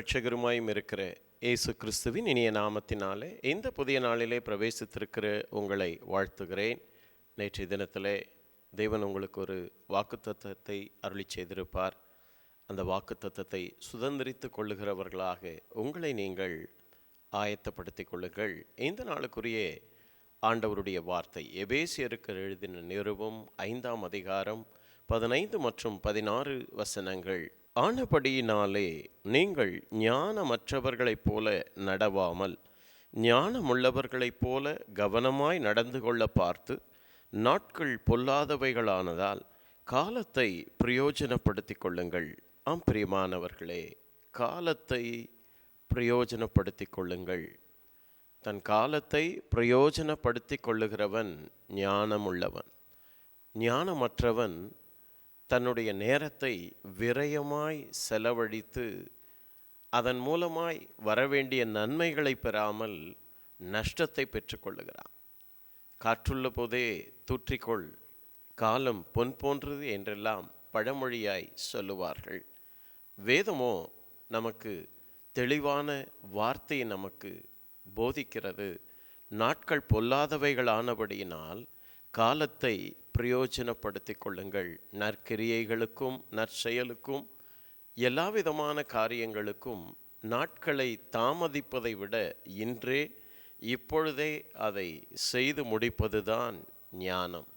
இரட்சகருமாயும் இருக்கிற இயேசு கிறிஸ்துவின் இனிய நாமத்தினாலே இந்த புதிய நாளிலே பிரவேசித்திருக்கிற உங்களை வாழ்த்துகிறேன். நேற்றைய தினத்தில் தேவன் உங்களுக்கு ஒரு வாக்குத்தத்தத்தை அருளி செய்திருப்பார். அந்த வாக்குத்தத்தத்தை சுதந்திரித்து கொள்ளுகிறவர்களாக உங்களை நீங்கள் ஆயத்தப்படுத்தி கொள்ளுங்கள். இந்த நாளுக்குரிய ஆண்டவருடைய வார்த்தை எபேசியருக்கு எழுதின நிருபம் ஐந்தாம் அதிகாரம் பதினைந்து மற்றும் பதினாறு வசனங்கள் ஆனபடியினாலே நீங்கள் ஞானமற்றவர்களைப் போல நடவாமல் ஞானமுள்ளவர்களைப் போல கவனமாய் நடந்து கொள்ள பார்த்து நாட்கள் பொல்லாதவைகளானதால் காலத்தை பிரயோஜனப்படுத்திக் கொள்ளுங்கள். ஆம் பிரியமானவர்களே காலத்தை பிரயோஜனப்படுத்திக் கொள்ளுங்கள். தன் காலத்தை பிரயோஜனப்படுத்திக் கொள்ளுகிறவன் ஞானமுள்ளவன். ஞானமற்றவன் தன்னுடைய நேரத்தை விரயமாய் செலவழித்து அதன் மூலமாய் வரவேண்டிய நன்மைகளை பெறாமல் நஷ்டத்தை பெற்றுக்கொள்ளுகிறான். காற்றுள்ள போதே தூற்றிக்கொள் காலம் பொன் போன்றது என்றெல்லாம் பழமொழியாய் சொல்லுவார்கள். வேதமோ நமக்கு தெளிவான வார்த்தையை நமக்கு போதிக்கிறது. நாட்கள் பொல்லாதவைகளானபடியினால் காலத்தை பிரயோஜனப்படுத்தி கொள்ளுங்கள் நற்கிரியைகளுக்கும் நற்செயலுக்கும் எல்லா விதமான காரியங்களுக்கும் நாட்களை தாமதிப்பதை விட இன்றே இப்பொழுதே அதை செய்து முடிப்பதுதான் ஞானம்.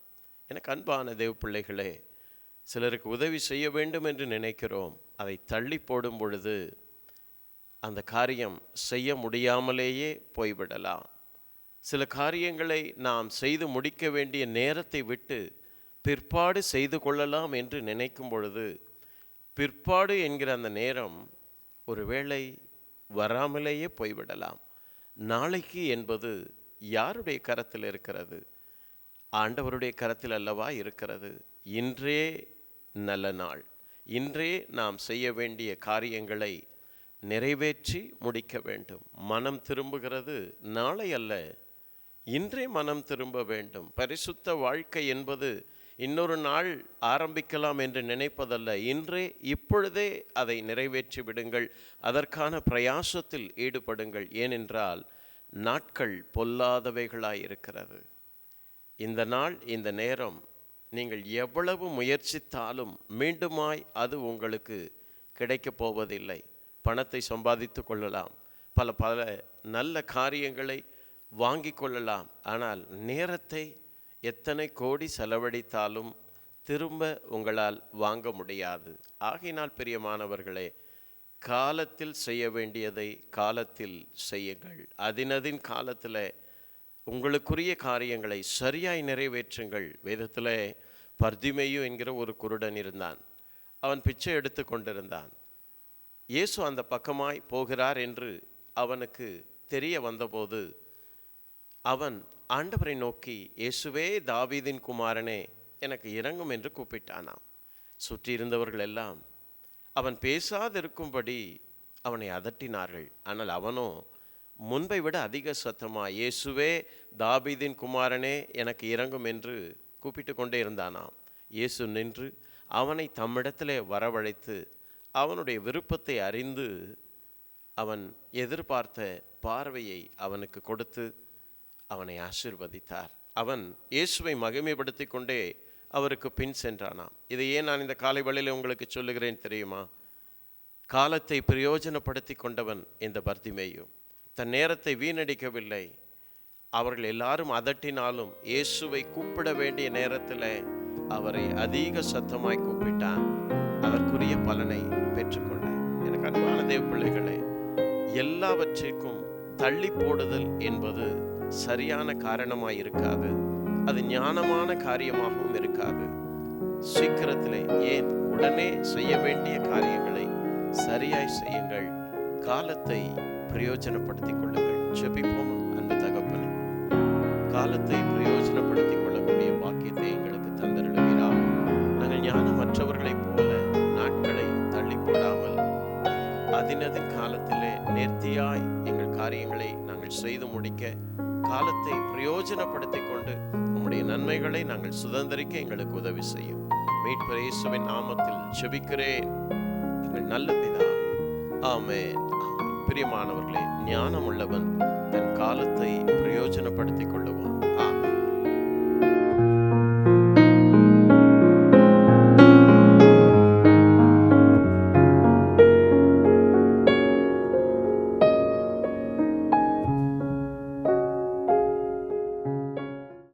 எனக்கு அன்பான தேவ பிள்ளைகளே சிலருக்கு உதவி செய்ய வேண்டும் என்று நினைக்கிறோம். அதை தள்ளி போடும் பொழுது அந்த காரியம் செய்ய முடியாமலேயே போய்விடலாம். சில காரியங்களை நாம் செய்து முடிக்க வேண்டிய நேரத்தை விட்டு பிற்பாடு செய்து கொள்ளலாம் என்று நினைக்கும் பொழுது பிற்பாடு என்கிற அந்த நேரம் ஒருவேளை வராமலேயே போய்விடலாம். நாளைக்கு என்பது யாருடைய கரத்தில் இருக்கிறது? ஆண்டவருடைய கரத்தில் அல்லவா இருக்கிறது? இன்றே நல்ல நாள். இன்றே நாம் செய்ய வேண்டிய காரியங்களை நிறைவேற்றி முடிக்க வேண்டும். மனம் திரும்புகிறது. நாளை அல்ல இன்றே மனம் திரும்ப வேண்டும். பரிசுத்த வாழ்க்கை என்பது இன்னொரு நாள் ஆரம்பிக்கலாம் என்று நினைப்பதல்ல. இன்றே இப்பொழுதே அதை நிறைவேற்றி விடுங்கள். அதற்கான பிரயாசத்தில் ஈடுபடுங்கள். ஏனென்றால் நாட்கள் பொல்லாதவைகளாயிருக்கிறது இந்த நாள் இந்த நேரம் நீங்கள் எவ்வளவு முயற்சித்தாலும் மீண்டுமாய் அது உங்களுக்கு கிடைக்கப் போவதில்லை. பணத்தை சம்பாதித்து கொள்ளலாம். பல பல நல்ல காரியங்களை வாங்கி கொள்ளலாம் ஆனால் நேரத்தை எத்தனை கோடி செலவழித்தாலும் திரும்ப உங்களால் வாங்க முடியாது. ஆகையினால் பிரியமானவர்களே காலத்தில் செய்ய வேண்டியதை காலத்தில் செய்யுங்கள். அதினதின் காலத்தில் உங்களுக்குரிய காரியங்களை சரியாய் நிறைவேற்றுங்கள். வேதத்தில் பர்திமையு என்கிற ஒரு குருடன் இருந்தான். அவன் பிச்சை எடுத்து கொண்டிருந்தான். இயேசு அந்த பக்கமாய் போகிறார் என்று அவனுக்கு தெரிய வந்தபோது அவன் ஆண்டவரை நோக்கி இயேசுவே தாவீதின் குமாரனே எனக்கு இறங்கும் என்று கூப்பிட்டானாம். சுற்றி இருந்தவர்கள் எல்லாம் அவன் பேசாதிருக்கும்படி அவனை அதட்டினார்கள். ஆனால் அவனோ முன்பை விட அதிக சத்தமா இயேசுவே தாபீதின் குமாரனே எனக்கு இறங்கும் என்று கூப்பிட்டு கொண்டே இருந்தானாம். இயேசு நின்று அவனை தம்மிடத்திலே வரவழைத்து அவனுடைய விருப்பத்தை அறிந்து அவன் எதிர்பார்த்த பார்வையை அவனுக்கு கொடுத்து அவனை ஆசிர்வதித்தார். அவன் இயேசுவை மகிமைப்படுத்தி கொண்டே அவருக்கு பின் சென்றானாம். இதை ஏன் நான் இந்த காலை வழியில் உங்களுக்கு சொல்லுகிறேன் தெரியுமா? காலத்தை பிரயோஜனப்படுத்தி கொண்டவன் இந்த பர்திமேயும் தன் நேரத்தை வீணடிக்கவில்லை. அவர்கள் எல்லாரும் அதட்டினாலும் இயேசுவை கூப்பிட வேண்டிய நேரத்தில் அவரை அதிக சத்தமாய் கூப்பிட்டான். அதற்குரிய பலனை பெற்றுக்கொண்டான். எனக்கு அன்பான தேவ பிள்ளைகளே எல்லாவற்றிற்கும் தள்ளி போடுதல் என்பது சரியான காரணமாய் இருக்காது. அது ஞானமான காரியமாகவும் இருக்காது. சீக்கிரத்தில் ஏன் உடனே செய்ய வேண்டிய காரியங்களை சரியாய் செய்யுங்கள். காலத்தை பிரயோஜனப்படுத்திக் கொள்ளுங்கள். ஜெபிப்போம் அன்பு தகப்பனே. காலத்தை பிரயோஜனப்படுத்திக் கொள்ளக்கூடிய பாக்கியத்தை எங்களுக்கு தந்தருளுகிறார் நாங்கள் ஞானமற்றவர்களைப் போல நாட்களை தள்ளி போடாமல் அதினதின் காலத்திலே நேர்த்தியாய் எங்கள் காரியங்களை நாங்கள் செய்து முடிக்க காலத்தை பிரயோஜனப்படுத்திக் கொண்டு உம்முடைய நன்மைகளை நாங்கள் சுதந்திரிக்க எங்களுக்கு உதவி செய்யும். மீட்பர் இயேசுவின் நாமத்தில் செபிக்கிறேன் எங்கள் நல்ல பிதா ஆமே பிரியமானவர்களே ஞானம் உள்ளவன் தன் காலத்தை பிரயோஜனப்படுத்திக் கொள்ளுவான்.